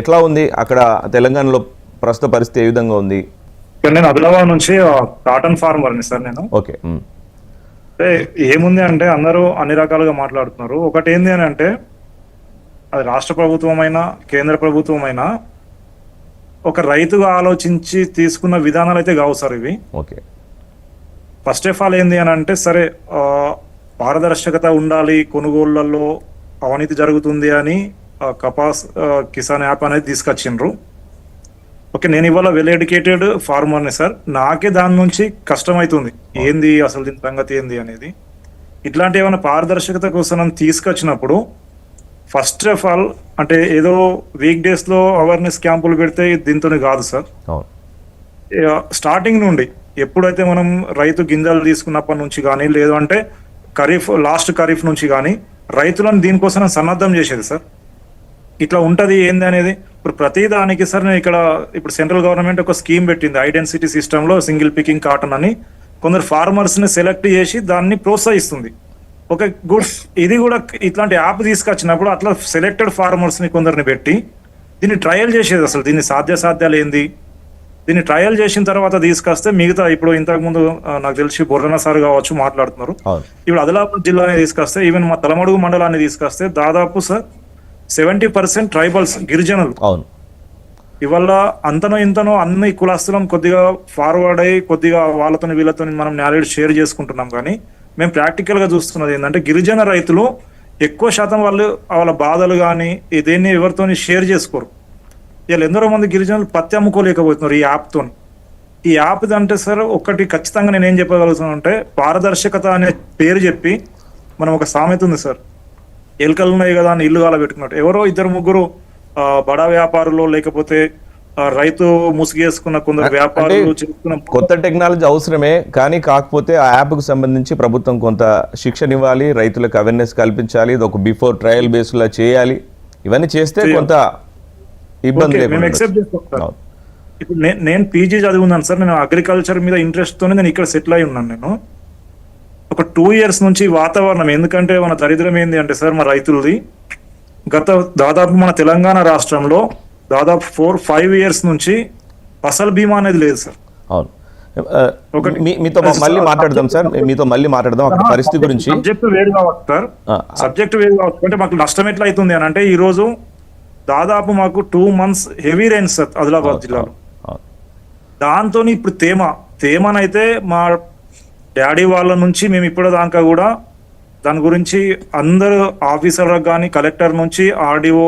ఎట్లా ఉంది? అక్కడ తెలంగాణలో ప్రస్తుత పరిస్థితి ఏ విధంగా ఉంది? నేను ఆదిలాబాద్ నుంచి కాటన్ ఫార్మర్ని సార్ నేను. ఓకే అంటే ఏముంది అంటే అందరూ అన్ని రకాలుగా మాట్లాడుతున్నారు. ఒకటి ఏంది అని అంటే అది రాష్ట్ర ప్రభుత్వమైనా కేంద్ర ప్రభుత్వమైనా ఒక రైతుగా ఆలోచించి తీసుకున్న విధానాలు అయితే కావు సార్ ఇవి. ఓకే. ఫస్ట్ ఆఫ్ ఆల్ ఏంది అని అంటే సరే పారదర్శకత ఉండాలి కొనుగోళ్ళలో అవినీతి జరుగుతుంది అని కపాస్ కిసాన్ యాప్ అనేది తీసుకొచ్చిండ్రు. ఓకే నేను ఇవాళ వెల్ ఎడ్యుకేటెడ్ ఫార్మర్ని సార్. నాకే దాని నుంచి కష్టమవుతుంది ఏంది అసలు దీని సంగతి ఏంది అనేది. ఇట్లాంటి ఏమైనా పారదర్శకత కోసం తీసుకొచ్చినప్పుడు ఫస్ట్ ఆఫ్ ఆల్ అంటే ఏదో వీక్ డేస్లో అవేర్నెస్ క్యాంపులు పెడితే దీంతో కాదు సార్. స్టార్టింగ్ నుండి ఎప్పుడైతే మనం రైతు గింజలు తీసుకున్నప్పటి నుంచి కానీ లేదు అంటే ఖరీఫ్ లాస్ట్ ఖరీఫ్ నుంచి కానీ రైతులను దీనికోసం సన్నద్ధం చేసేది సార్. ఇట్లా ఉంటది ఏంది అనేది? ఇప్పుడు ప్రతి దానికి సార్ నేను ఇక్కడ ఇప్పుడు సెంట్రల్ గవర్నమెంట్ ఒక స్కీమ్ పెట్టింది. ఐడెన్సిటీ సిస్టమ్లో సింగిల్ పికింగ్ కాటన్ అని. కొందరు ఫార్మర్స్ని సెలెక్ట్ చేసి దాన్ని ప్రోత్సహిస్తుంది. ఒక గుడ్ ఇది కూడా ఇట్లాంటి యాప్ తీసుకొచ్చినప్పుడు అట్లా సెలెక్టెడ్ ఫార్మర్స్ని కొందరిని పెట్టి దీన్ని ట్రయల్ చేసేది అసలు. దీన్ని సాధ్యాసాధ్యాలు ఏంది? దీన్ని ట్రయల్ చేసిన తర్వాత తీసుకొస్తే మిగతా ఇప్పుడు ఇంతకు ముందు ఆ, నాకు తెలిసి బొర్రన సార్ కావచ్చు మాట్లాడుతున్నారు. ఇప్పుడు ఆదిలాబాద్ జిల్లాని తీసుకొస్తే ఈవెన్ మా తలమడుగు మండలాన్ని తీసుకొస్తే దాదాపు సార్ సెవెంటీ పర్సెంట్ ట్రైబల్స్ గిరిజనులు. అవును. ఇవల్ల అంతనో ఇంతనో అన్ని కులాస్తులం కొద్దిగా ఫార్వర్డ్ అయ్యి కొద్దిగా వాళ్ళతో వీళ్ళతో మనం నాలెడ్జ్ షేర్ చేసుకుంటున్నాం కానీ మేము ప్రాక్టికల్గా చూస్తున్నది ఏంటంటే గిరిజన రైతులు ఎక్కువ శాతం వాళ్ళు వాళ్ళ బాధలు కానీ దేన్ని ఎవరితోని షేర్ చేసుకోరు. వీళ్ళు ఎందరో మంది గిరిజనులు పత్తి అమ్ముకోలేకపోతున్నారు ఈ యాప్తో ఈ యాప్ అంటే సార్ ఒకటి ఖచ్చితంగా నేను ఏం చెప్పగలుగుతున్నాను అంటే పారదర్శకత అనే పేరు చెప్పి మనం ఒక సామెత ఉంది సార్. ఎలుకలు ఉన్నాయి కదా అని ఇల్లు గాల పెట్టుకున్నట్టు ఎవరో ఇద్దరు ముగ్గురు బడా వ్యాపారులు లేకపోతే రైతు ముసుగేసుకున్న కొందరు వ్యాపారులు చేసుకున్న కొత్త టెక్నాలజీ అవసరమే కానీ కాకపోతే ఆ యాప్కు సంబంధించి ప్రభుత్వం కొంత శిక్షణ ఇవ్వాలి రైతులకు అవేర్నెస్ కల్పించాలి ఇది ఒక బిఫోర్ ట్రయల్ బేస్లో చేయాలి. ఇవన్నీ చేస్తే కొంత ఇబ్బంది. ఇప్పుడు నేను పీజీ చదివిన్నాను సార్ నేను అగ్రికల్చర్ మీద ఇంట్రెస్ట్ తోనే నేను ఇక్కడ సెటిల్ అయి ఉన్నాను నేను. ఒక టూ ఇయర్స్ నుంచి వాతావరణం ఎందుకంటే మన దరిద్రం ఏంది అంటే సార్ మా రైతులది. గత దాదాపు మన తెలంగాణ రాష్ట్రంలో దాదాపు ఫోర్ ఫైవ్ ఇయర్స్ నుంచి ఫసల్ బీమా అనేది లేదు సార్. అవును. మీతో మళ్ళీ మాట్లాడదాం సార్. మీతో మళ్ళీ మాట్లాడదాం. అక్కడ పరిస్థితి గురించి. సబ్జెక్ట్ వేరు కావచ్చు సార్ సబ్జెక్ట్ వేరు కావచ్చు. అంటే మాకు నష్టం ఎట్లా అవుతుంది అని అంటే ఈ రోజు దాదాపు మాకు two months heavy rains sir Adilabad జిల్లాలో. దాంతో ఇప్పుడు తేమ. తేమనైతే మా డాడీ వాళ్ళ నుంచి మేము ఇప్పుడు దాకా కూడా దాని గురించి అందరు ఆఫీసర్లకు కానీ కలెక్టర్ నుంచి ఆర్డీఓ